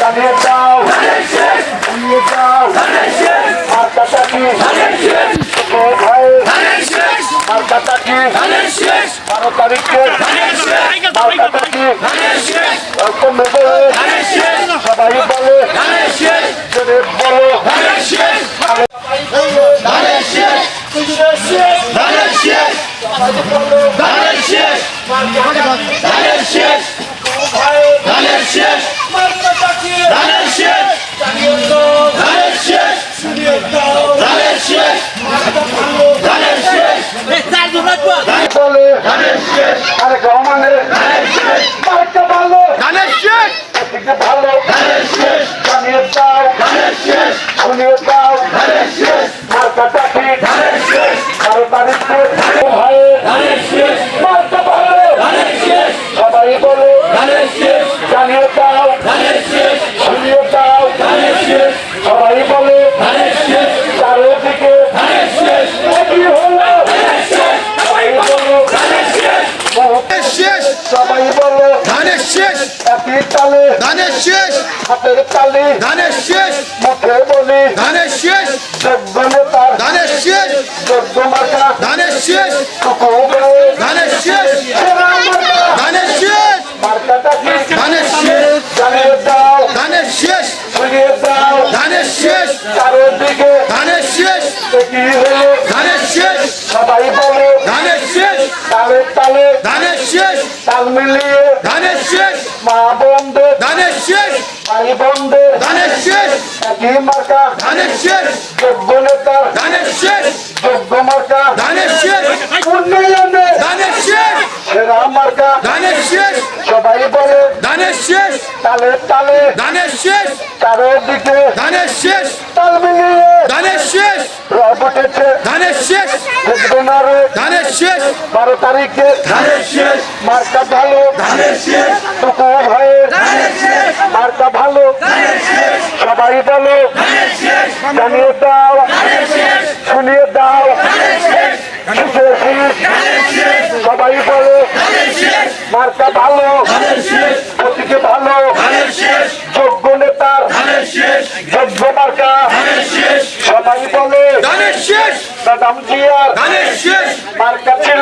জানিয়ে দাও। জানিয়ে দাও। মার্কাটা কি ভাই মার্কাটা কি বারো তারিখে মার্কাটা কি কমে বলে। সবাই বলে বলে আরে রহমানের মার্কা ভালো ভালো জানিয়ে দাও শুনিয়ে দাও সবাই বলো ধানের শেষ একই তালে ধানের শেষ হাতের তালে ধানের শেষ মুখে বলি ধানের শেষ যোগ্য নেতার ধানের শেষ যোগ্য মার্কা ধানের শেষ কুকুরে ধানের শেষ সেরা মার্কা ধানের শেষ মার্কাটা কি ধানের শেষ জানিয়ে দাও ধানের শেষ শুনিয়ে দাও ধানের শেষ চারিদিকে ধানের শেষ কি হলো তালে তালে ধানের শেষ তাল মিলিয়ে ধানের শেষ মা বন্ধের ধানের শেষ ভাই বন্ধের ধানের শেষ একই মার্কা ধানের শেষ যোগ্য ধানের শেষ যোগ্য মার্কা ধানের শেষ উন্নয়নে ধানের শেষ সেরা মার্কা ধানের শেষ সবাই বলে ধানের শেষ তালে তালে ধানের শেষ চারিদিকে ধানের শেষ তাল মিলিয়ে ধানের শেষ রব উঠেছে ধানের শেষ শেষ বারো তারিখে ধানের শেষ মার্কা ভালো ধানের শেষ টুকু ভয়ে মার্কা ভালো সবাই বলো জানিয়ে দাও শুনিয়ে দাও ধানের শেষ। সবাই বলো মার্কা ভালো শেষ। দাদাম জিয়ার ধানের শেষ। মার্কা ছিল।